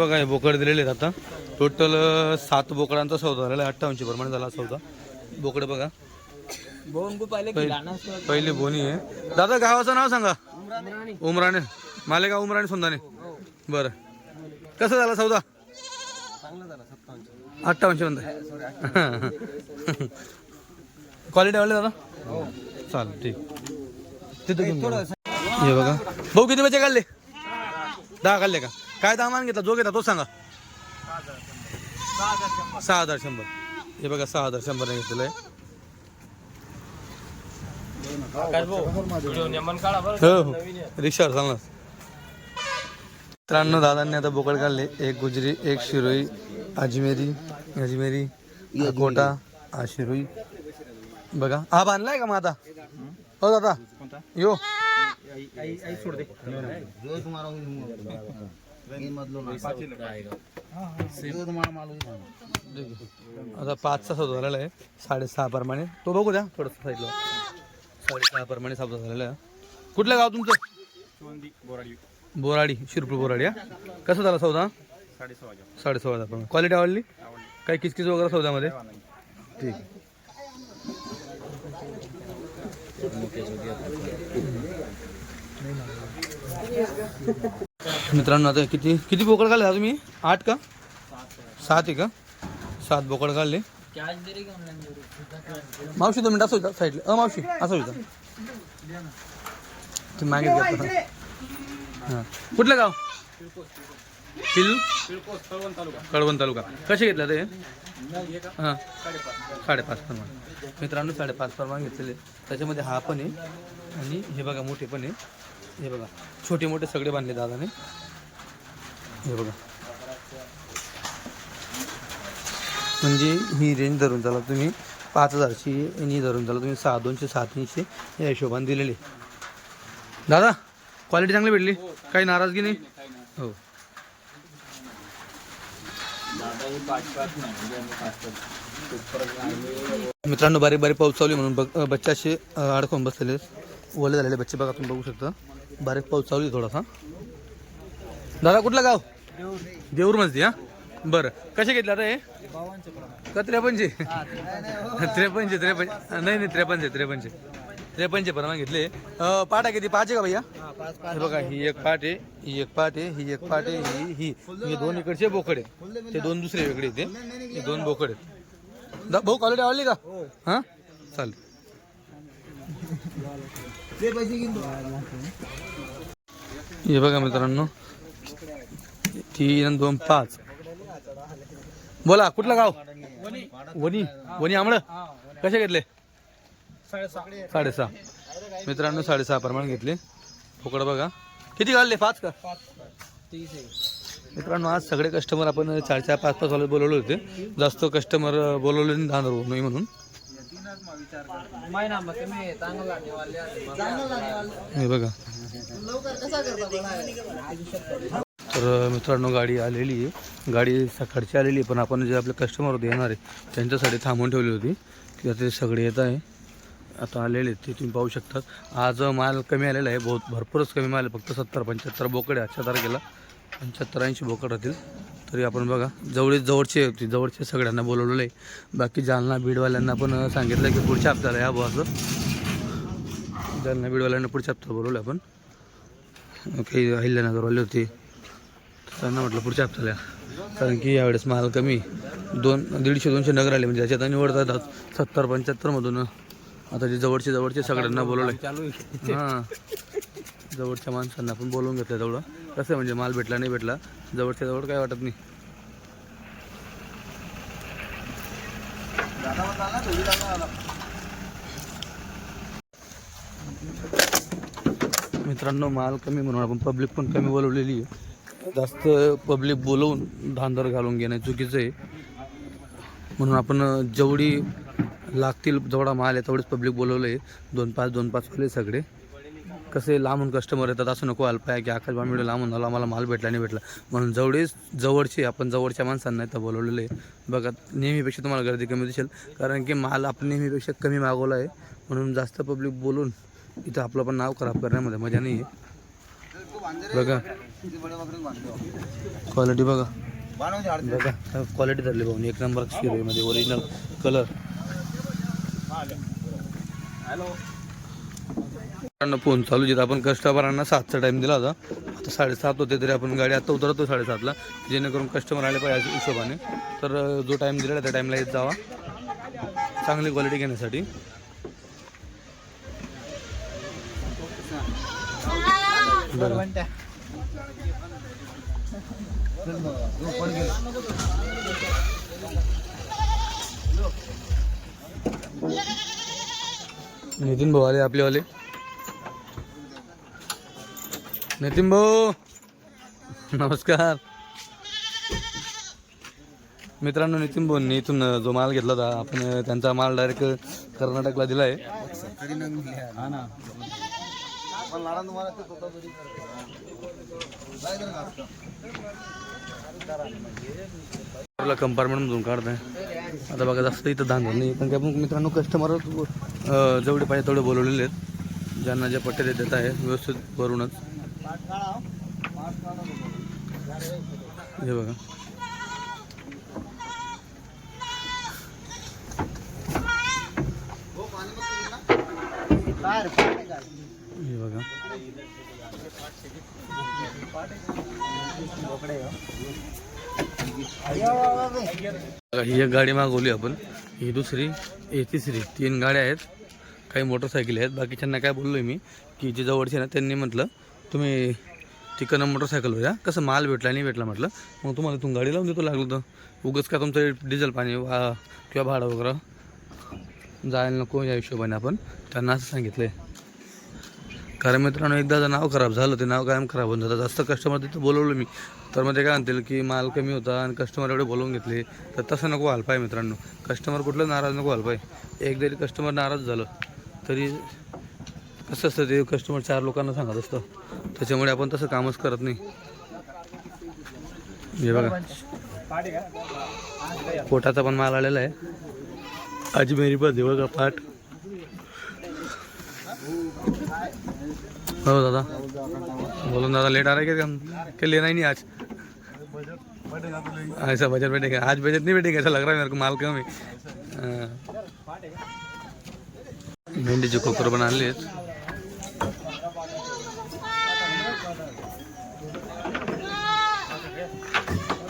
बघा हे बोकड दिलेले आहेत आता. टोटल सात बोकडांचा सौदा झालेला आहे. प्रमाणे झाला सौदा. बोकड बघा. पहिले बोनी आहे. दादा गावाचं नाव सांगा. उमरानी. उमराणे मालेगाव उमराणे सोंदाने बरं. कसं झाला सौदा? अठ्ठावन्नशे म्हणताय क्वालिटी वाले दादा? चालेल ठीक. तिथं. हे बघा. भाऊ किती बच्चे काढले दहा काढले का? काय दामान घेतला? जो घेतला तो सांगा. सहा हजार शंभर. हे बघा सहा हजार शंभर घेतलेलं आहे. हो हो. रिक्षावर चालणार. त्र्याण्णव दादांनी आता बोकड काढले. एक गुजरी एक शिरोई अजमेरी अजमेरी कोटा हा शिरोई. बघा. हा बांधलाय का मग आता? हो दादा. यो. आता पाचचा सौदा झालेला आहे. साडेसहा प्रमाणे. तो बघू द्या. थोडंसं साईडला साडेसहा प्रमाणे सौदा झालेला आहे. कुठलं गाव तुमचं? बोराडी. शिरपूर बोराडी हा? कसं झाला सौदा? साडे सोळा हजार प्रमाणे क्वालिटी आवडली? काही किचकिच वगैरे सौद्यामध्ये ठीक. मित्रांनो आता किती किती बोकड काढले दादा तुम्ही? आठ का? सात आहे का? सात बोकड काढले मावशी दोन मिनिट असं होता साईडला अ मावशी असं होता. ते मागे हां. कुठलं गाव? पिल कळवण तालुका. कसे घेतलं ते हां? साडेपाच प्रमाण मित्रांनो साडेपाच प्रमाण घेतलेले. त्याच्यामध्ये हा पण आहे. आणि हे बघा मोठे पण आहे. हे बघा छोटे मोठे सगळे बांधले दादाने. हे बघा. म्हणजे ही रेंज धरून चाला तुम्ही पाच हजारची आणि धरून चाला तुम्ही सहा दोनशे सहा तीनशे या हिशोबाने दिलेली. दादा क्वालिटी चांगली भेटली? काही नाराजगी नाही? हो. मित्रांनो बारीक बारीक पाऊस चालू म्हणून बघ अडकून बसलेले ओले झालेले बच्चे बघा तुम्ही बघू शकता. बारीक पाऊस चालू आहे थोडासा. दादा कुठलं गाव? देऊर मस्ती हा? बरं. कसे घेतले आता हे? का त्रेपनशे त्रेपनशे त्रेपंच नाही नाही त्रेपनशे त्रेपनशे त्रेपनशे प्रमाण घेतले. अ, पाटा किती? पाच आहे का भैया? बघा ही एक पाट आहे ही एक पाट आहे ही एक पाट आहे ही ही. हे दोन इकडचे बोकड आहे ते दोन दुसरे वेगळे ते हे. दोन बोकड आहेत. दा- भाऊ क्वालिटी आवडली का? हां? चालेल. हे बघा मित्रांनो तीन आणि दोन पाच. बोला कुठलं गाव? वनी वनी आमळ? कसे घेतले? साडेसहा. मित्रांनो साडेसहा प्रमाण घेतले. फुकड बघा. किती घालले? पाच का? मित्रांनो आज सगळे कस्टमर आपण चार चार पाच पाच वाले बोलवले होते. जास्त कस्टमर बोलवले नाही धांदर होऊ नये म्हणून. हे बघा. तर मित्रांनो गाडी आलेली आहे. गाडी सकाळची आलेली आहे पण आपण जे आपले कस्टमर होते येणार आहे त्यांच्यासाठी थांबून ठेवली होती. की आता ते सगळे येत आहे. आता आलेले आहेत ते तुम्ही पाहू शकतात. आज माल कमी आलेला आहे बहुत भरपूरच कमी माल आहे. फक्त सत्तर पंच्याहत्तर बोकड आहे आजच्या तारखेला. पंच्याहत्तर ऐंशी बोकड राहतील. तरी आपण बघा जवळ जवळचे होते जवळचे सगळ्यांना बोलवलेलं आहे. बाकी जालना बीडवाल्यांना पण सांगितलं की पुढच्या हप्त्याला या बुवाचं जालना बीडवाल्यांना पुढच्या हप्त्याला बोलवलं आपण. काही अहिल्यानगरवाले होते. त्यांना म्हटलं पुढच्या हप्त्याला या. कारण की यावेळेस माल कमी दोन दीडशे दोनशे नगर आले. म्हणजे याच्यात निवडतात सत्तर पंच्याहत्तरमधून आता जे जवळचे जवळचे सगळ्यांना बोलवलं चालू आहे. हां. जवळच्या माणसांना पण बोलवून घेतलं तेवढं कसं आहे म्हणजे माल भेटला नाही भेटला? जवळच्या जवळ काय वाटत नाही. मित्रांनो माल कमी म्हणून आपण पब्लिक पण कमी बोलवलेली आहे. जास्त पब्लिक बोलवून धांदर घालून घेणं चुकीचं आहे. म्हणून आपण जेवढी लागतील जेवढा माल आहे तेवढेच पब्लिक बोलवलं आहे दोन पाच दोन पाच वाले सगळे. कसे लांबून कस्टमर येतात असं नको अल्प आहे की आकाश बांबीडे लांबून झाला मला माल भेटला नाही भेटला. म्हणून जेवढेच जवळचे आपण जवळच्या माणसांना इथं बोलवलेलं आहे. बघा नेहमीपेक्षा तुम्हाला गर्दी कमी दिसेल कारण की माल आपण नेहमीपेक्षा कमी मागवला आहे. म्हणून जास्त पब्लिक बोलून इथं आपलं पण नाव खराब करण्यामध्ये मजा नाही आहे. बघा. क्वालिटी बघा. बघा क्वालिटी धरली भाऊ एक नंबर शिरेमध्ये ओरिजिनल कलर फोन चालू जिथं आपण कस्टमरांना सातचा टाईम दिला होता. आता साडेसात होते तरी आपण गाडी आता उतरतो साडेसातला. जेणेकरून कस्टमर आले पाहिजे हिशोबाने. तर जो टाईम दिलेला त्या टाईमला येत जावा. चांगली क्वालिटी घेण्यासाठी. नितीन भाऊ आले आपलेवाले नितीन भाऊ. नमस्कार. मित्रांनो नितीन भाऊंनी इथून जो माल घेतला होता आपण त्यांचा माल डायरेक्ट कर्नाटकला दिला आहे. कंपार्टमेंट मधून आपला कंपार्टमेंटमधून काढताय. आता बघा जास्त इथं धांदल नाही. पण काय आपण मित्रांनो कस्टमर जेवढे पाहिजे तेवढे बोलवलेले आहेत. ज्यांना ज्या पट्टे ते देत आहे व्यवस्थित भरूनच. हे बघा. हे बघा. ही एक गाडी मागवली आपण. ही दुसरी ही तिसरी. तीन गाड्या आहेत. काही मोटरसायकल आहेत. बाकीच्यांना काय बोललोय मी की जे जवळचे ना त्यांनी म्हटलं तुम्ही तिकडनं मोटरसायकल या कसं माल भेटला नाही भेटला म्हटलं. मग तुम्हाला इथून गाडी लावून देतो लागलं तर. उगच का तुमचं डिझेल पाणी वा किंवा भाडं वगैरे. जायला नको या हिशोबाने आपण. त्यांना असं सांगितलं आहे कारण मित्रांनो एकदा नाव खराब झालं ते नाव कायम खराब होऊन जातं. जास्त कस्टमर तिथं बोलवलं मी. तर मग ते काय म्हणतील की माल कमी होता आणि कस्टमर एवढे बोलवून घेतले. तर तसं नको व्हायला पाहिजे मित्रांनो. कस्टमर कुठलं नाराज नको व्हायला पाहिजे. एक जरी कस्टमर नाराज झालं तरी कसं असतं ते कस्टमर चार लोकांना सांगत असतं. त्याच्यामुळे आपण तसं कामच करत नाही. हे बघा. पोटाचा पण माल आलेला आहे. अजमेरी पण आहे बघा पाठ. हो दादा. बोलून दादा लेट आ रहा है क्या? क्या लेना ही नहीं आज? ऐसा बजट बैठेगा. आज बजट नहीं बैठेगा ऐसा लग रहा है मेरे को माल कम है। हाँ। भेंडीचे कोकर बनाले आहेत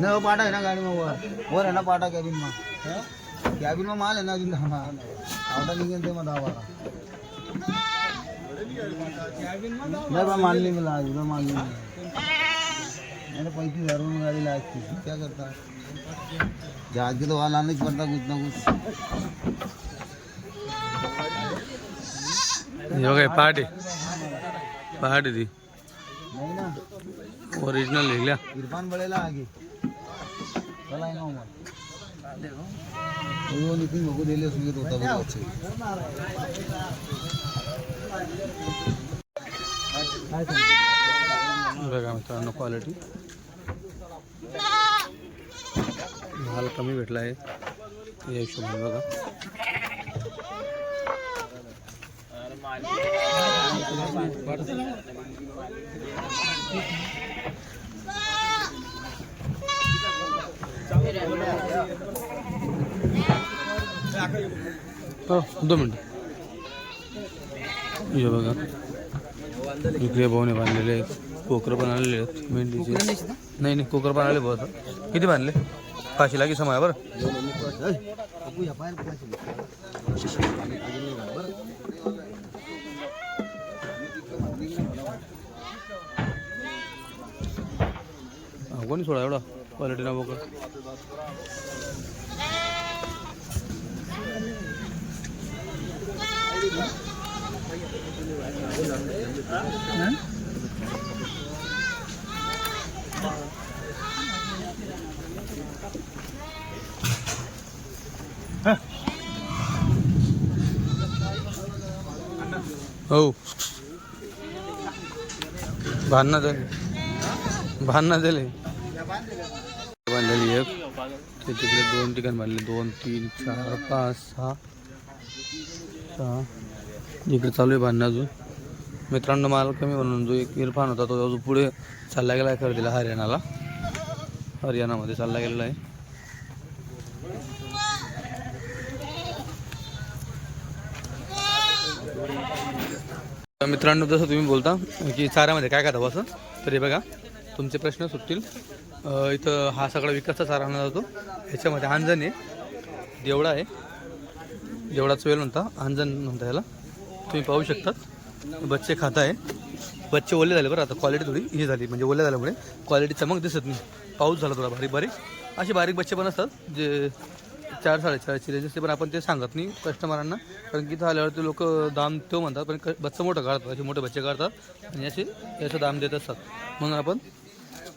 नाही हो, पाटा आहे ना गाडी मग वर वर आहे ना पाटा कॅबिन मग कॅबिन मग माल आहे ना अजून दहा आवडा निघेल ते मग दहा बारा नाही बा मानली मला आज उद्या मानली मैंने पैंतीस हजार में गाड़ी थी क्या करता जहाज के तो वहाँ लाना ही पड़ता कुछ ना कुछ। हे बघा पहाटे पहाटे ती नहीं ना। ओरिजिनल निघल्या इरफान बड़ेला आगे। वो नितिन भगो ले उसमें तो अच्छे बघा मित्रांनो क्वालिटी माल कमी भेटला आहे. या हिशोबाने बघा. हो दोन मिनटं. हे बघा. इकडे भाऊने बांधलेले आहेत. कोकर पण आलेले आहेत मेंढीचे. नाही नाही कोकर पण आले बहुत किती बांधले? पाचशे लागी समय बरं. कोणी सोडा एवढा? क्वालिटी ना बोकर हो भांडणं झाले भांडणं झाले बांधलेली एक ते तिकडे दोन ठिकाण बांधले. दोन तीन चार पाच सहा सहा. इकडे चालू आहे बांधणं अजून. मित्रांनो माल कमी म्हणून जो एक इरफान होता तो अजून पुढे चालला गेला आहे खरेदीला हरियाणाला. हरियाणामध्ये चालला गेलेला आहे. मित्रांनो जसं तुम्ही बोलता की चाऱ्यामध्ये काय करावं असं तरी बघा तुमचे प्रश्न सुटतील. इथं हा सगळा विकासचा चारा आणला जातो. ह्याच्यामध्ये अंजन आहे. देवळा आहे. देवळाचं वेल म्हणता अंजन म्हणता याला. तुम्ही पाहू शकतात. बच्चे खाता आहे. बच्चे ओले झाले बरं आता क्वालिटी थोडी ही झाली म्हणजे ओल्या झाल्यामुळे. क्वालिटी चमक दिसत नाही. पाऊस झाला थोडा बारीक बारीक. असे बारीक बच्चे पण असतात जे चार साडेचारची रेंज असते पण आपण ते सांगत नाही कस्टमरांना. कारण की इथं आल्यावर ते लोक दाम तो म्हणतात पण बच्चं मोठं काढतात असे मोठे बच्चे काढतात. आणि असे याचं दाम देत असतात. म्हणून आपण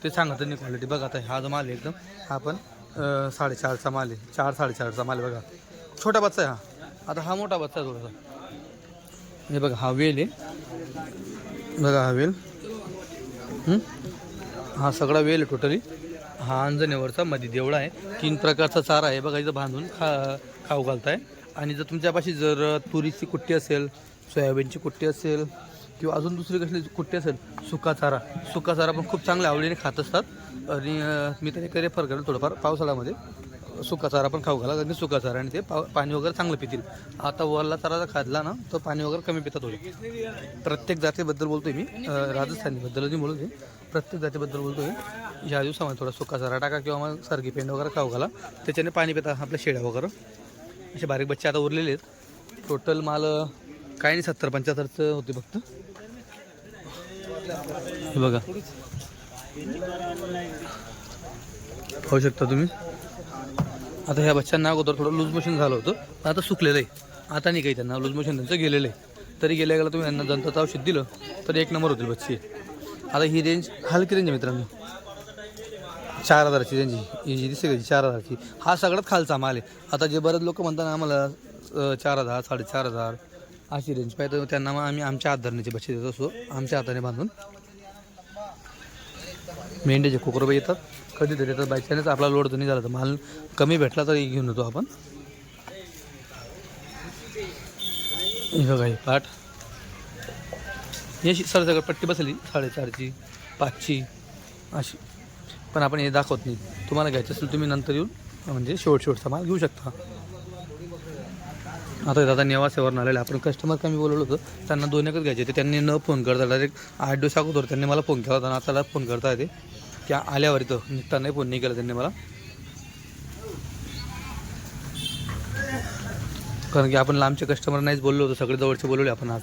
ते सांगत नाही क्वालिटी बघा आता हा जो माल आहे एकदम हा पण साडेचारचा माल आहे. चार साडेचारचा माल आहे बघा. छोटा बच्चा आहे हा. आता हा मोठा बच्चा आहे थोडासा. हे बघा हा वेल आहे. बघा हा वेल. हा? सगळा वेल आहे टोटली हा अंजनेवरचा मध्ये देवळा आहे. तीन प्रकारचा चारा आहे बघा इथं बांधून खा खाऊ घालताय. आणि जर तुमच्यापाशी जर तुरीची कुट्टी असेल सोयाबीनची कुट्टी असेल किंवा अजून दुसरी कसली कुट्टी असेल सुका चारा. सुका चारा पण खूप चांगल्या आवडीने खात असतात. आणि मी तर एक रेफर करेल थोडंफार पावसाळ्यामध्ये. सुका चारा पण खाऊ घाला कारण सुका चारा आणि ते पाव पाणी वगैरे चांगलं पितील. आता वरला चारा जर खाल्ला ना तर पाणी वगैरे कमी पितात होईल प्रत्येक जातीबद्दल बोलतोय मी. राजस्थानीबद्दल नाही बोलतोय प्रत्येक जातीबद्दल बोलतोय या दिवसामध्ये थोडा सुका चारा टाका किंवा मग सरगी पेंड वगैरे खाऊ घाला. त्याच्याने पाणी पितात आपल्या शेळ्या वगैरे. असे बारीक बच्चे आता उरलेले आहेत. टोटल माल काय काही नाही सत्तर पंच्याहत्तरचं होते फक्त. हे बघा. पाहू शकता तुम्ही. आता ह्या बच्चांना अगोदर थोडं लूज मोशन झालं होतं. आता सुकलेलं आहे. आता नाही काही त्यांना. लूज मोशन त्यांचं गेलेलं आहे. तरी गेल्या गेला तुम्ही यांना जनताचं औषध दिलं तर एक नंबर होतील बच्चे. आता ही रेंज हलकी रेंज आहे मित्रांनो. चार हजाराची रेंज ही जी दिसते का चार हजारची. हा सगळ्यात खालचा माल आहे. आता जे बरेच लोक म्हणतात ना आम्हाला चार हजार साडेचार हजार अशी रेंज पाहिजे त्यांना मग आम्ही आमच्या आधारण्याची बशी देत असतो आमच्या हाताने बांधून. मेंढ्याचे कोकरबे येतात. कधीतरी येतात. बायचानेच आपला लोड तर नाही झाला तर माल कमी भेटला तरी घेऊन येतो आपण. हे बघा ही पाठ. याची सर सरसकट पट्टी बसली. साडेचारची पाचची अशी. पण आपण हे दाखवत नाही. तुम्हाला घ्यायचं असेल तुम्ही नंतर येऊन म्हणजे शेवट शेवटचा माल घेऊ शकता. आता दादा नेवासेवर आलेले आपण कस्टमर कमी बोलवलं होतं. त्यांना दोन एकच घ्यायचे ते त्यांनी न फोन करता डायरेक्ट आठ दिवस अगोदर त्यांनी मला फोन केला होता आता फोन करता येते. की आल्यावर इथं निघतानाही फोन नाही केला त्यांनी मला. कारण की आपण लांबचे कस्टमर नाहीच बोललो होतो. सगळे जवळचे बोलवले आपण आज.